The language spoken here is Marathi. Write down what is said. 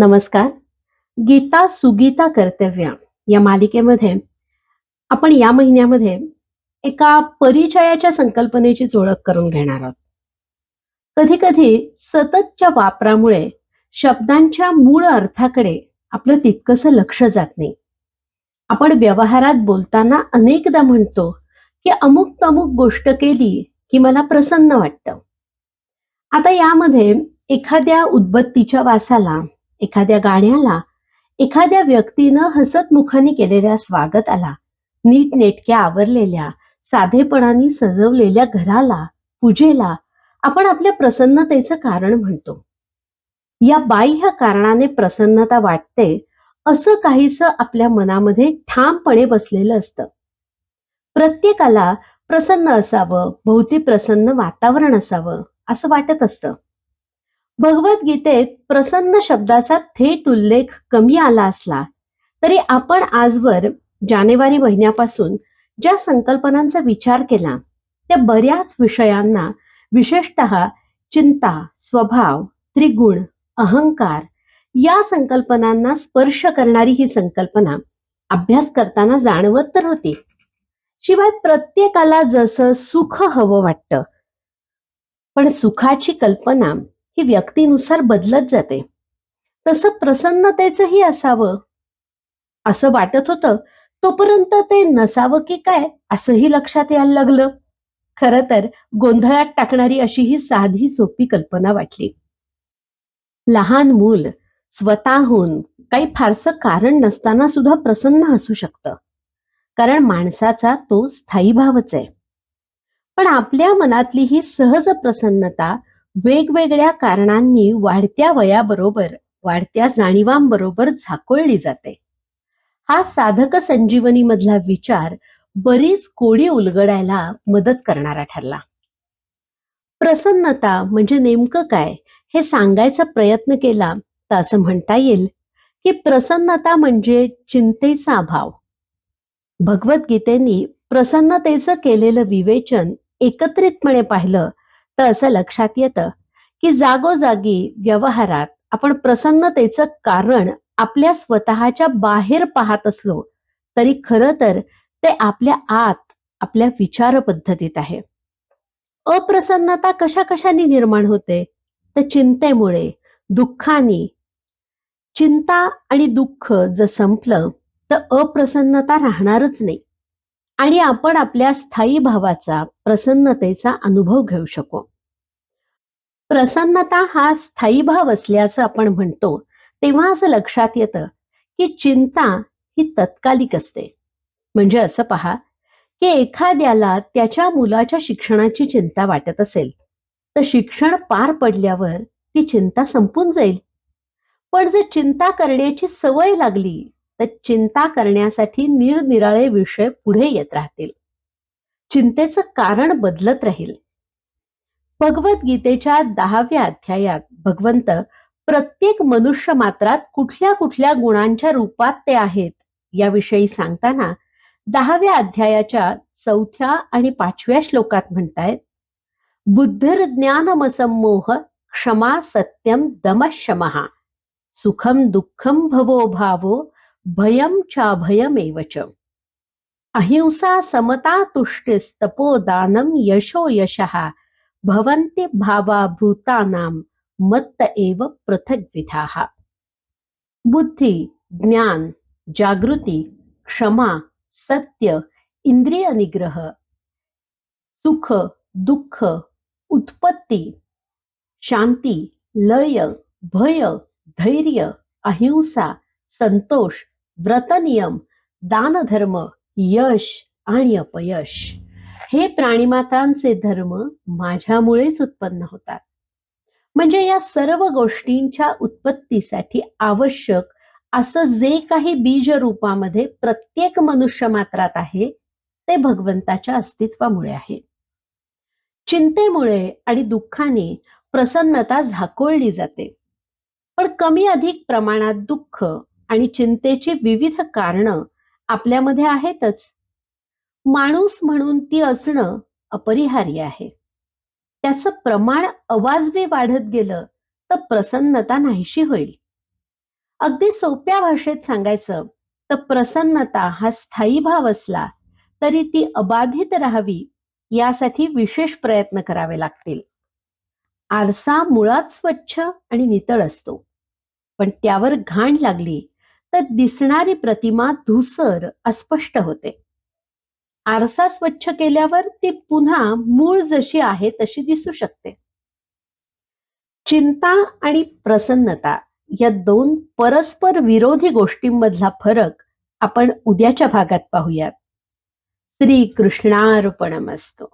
नमस्कार. गीता सुगीता कर्तव्य या मालिकेमध्ये आपण या महिन्यामध्ये एका परिचयाच्या संकल्पनेचीच ओळख करून घेणार आहोत. कधी कधी सततच्या वापरामुळे शब्दांच्या मूळ अर्थाकडे आपलं तितकंसं लक्ष जात नाही. आपण व्यवहारात बोलताना अनेकदा म्हणतो की अमुक तमुक गोष्ट केली की मला प्रसन्न वाटतं. आता यामध्ये एखाद्या उदबत्तीच्या वासाला एखाद्या गाण्याला एखाद्या व्यक्तीनं हसत मुखाने केलेल्या स्वागताला नीटनेटक्या आवरलेल्या साधेपणाने सजवलेल्या घराला पूजेला आपण आपल्या प्रसन्नतेचं कारण म्हणतो. या बाह्य कारणाने प्रसन्नता वाटते असं काहीस आपल्या मनामध्ये ठामपणे बसलेलं असतं. प्रत्येकाला प्रसन्न असावं भोवती प्रसन्न वातावरण असावं असं वाटत असतं. भगवद्गीतेत प्रसन्न शब्दाचा थेट उल्लेख कमी आला असला तरी आपण आजवर जानेवारी महिन्यापासून ज्या संकल्पनांचा विचार केला त्या बऱ्याच विषयांना विशेषत चिंता स्वभाव त्रिगुण अहंकार या संकल्पनांना स्पर्श करणारी ही संकल्पना अभ्यास करताना जाणवत तर होती. शिवाय प्रत्येकाला जसं सुख हवं वाटतं पण सुखाची कल्पना ही व्यक्तीनुसार बदलत जाते. तसं प्रसन्नतेचंही असावं. असं वाटत होतं तोपर्यंत ते नसावं की काय असंही लक्षात यायला लागलं. खर तर गोंधळात टाकणारी अशी ही साधी सोपी कल्पना वाटली. लहान मूल स्वतःहून काही फारसं कारण नसताना सुद्धा प्रसन्न असू शकतं. कारण माणसाचा तो स्थायी भावच आहे. पण आपल्या मनातली ही सहज प्रसन्नता वेगवेगळ्या कारणांनी वाढत्या वयाबरोबर वाढत्या जाणीवांबरोबर झाकोळली जाते. हा साधक संजीवनी मधला विचार बरीच कोडी उलगडायला मदत करणारा ठरला. प्रसन्नता म्हणजे नेमकं काय हे सांगायचा प्रयत्न केला तर असं म्हणता येईल की प्रसन्नता म्हणजे चिंतेचा अभाव. भगवद्गीतेनी प्रसन्नतेचं केलेलं विवेचन एकत्रितपणे पाहिलं तर असं लक्षात येतं की जागोजागी व्यवहारात आपण प्रसन्नतेचं कारण आपल्या स्वतःच्या बाहेर पाहत असलो तरी खरं तर ते आपल्या आत आपल्या विचार पद्धतीत आहे. अप्रसन्नता कशा कशाने निर्माण होते? तर चिंतेमुळे दुःखाने. चिंता आणि दुःख जर संपलं तर अप्रसन्नता राहणारच नाही. आणि आपण आपल्या स्थायी भावाचा प्रसन्नतेचा अनुभव घेऊ शकू. प्रसन्नता हा स्थायी भाव असल्याचं आपण म्हणतो तेव्हा असं लक्षात येतं की चिंता ही तत्कालिक असते. म्हणजे असं पहा की एखाद्याला त्याच्या मुलाच्या शिक्षणाची चिंता वाटत असेल तर शिक्षण पार पडल्यावर ती चिंता संपून जाईल. पण जर चिंता करण्याची सवय लागली तर चिंता करण्यासाठी निरनिराळे विषय पुढे येत राहतील. चिंतेचं कारण बदलत राहील. भगवद्गीतेच्या दहाव्या अध्यायात भगवंत प्रत्येक मनुष्य मात्रात कुठल्या कुठल्या गुणांच्या रूपात ते आहेत याविषयी सांगताना दहाव्या अध्यायाच्या चौथ्या आणि पाचव्या श्लोकात म्हणतायत बुद्धिर्ज्ञानमसमोह क्षमा सत्यम दमशमहा सुखम दुःखम भवो भावो भयम चाभयमेव च। अहिंसा समता तुष्टिस्तपोदानम यशो यशः। भवन्ति भावा भूतानां मत्त एव पृथग्विधाः। बुद्धी ज्ञान जागृती क्षमा सत्य इंद्रिय निग्रह सुख दुःख उत्पत्ती शांती लय भय धैर्य अहिंसा संतोष व्रतनियम दानधर्म यश आणि अपयश. हे प्राणीमात्रांचे धर्म माझ्यामुळेच उत्पन्न होतात. म्हणजे या सर्व गोष्टींच्या उत्पत्तीसाठी आवश्यक असं जे काही बीज रूपामध्ये प्रत्येक मनुष्य मात्रात आहे ते भगवंताच्या अस्तित्वामुळे आहे. चिंतेमुळे आणि दुःखाने प्रसन्नता झाकोळली जाते. पण कमी अधिक प्रमाणात दुःख आणि चिंतेची विविध कारणं आपल्यामध्ये आहेतच. माणूस म्हणून ती असणं अपरिहार्य आहे. त्याचं प्रमाण अवाजवी वाढत गेलं तर प्रसन्नता नाहीशी होईल. अगदी सोप्या भाषेत सांगायचं तर प्रसन्नता हा स्थायी भाव असला तरी ती अबाधित राहावी यासाठी विशेष प्रयत्न करावे लागतील. आरसा मुळात स्वच्छ आणि नितळ असतो. पण त्यावर घाण लागली तर दिसणारी प्रतिमा धुसर अस्पष्ट होते. आरसा स्वच्छ केल्यावर ती पुन्हा मूळ जशी आहे तशी दिसू शकते. चिंता आणि प्रसन्नता या दोन परस्पर विरोधी गोष्टींमधला फरक आपण उद्याच्या भागात पाहूयात. श्री कृष्णार्पणमस्तू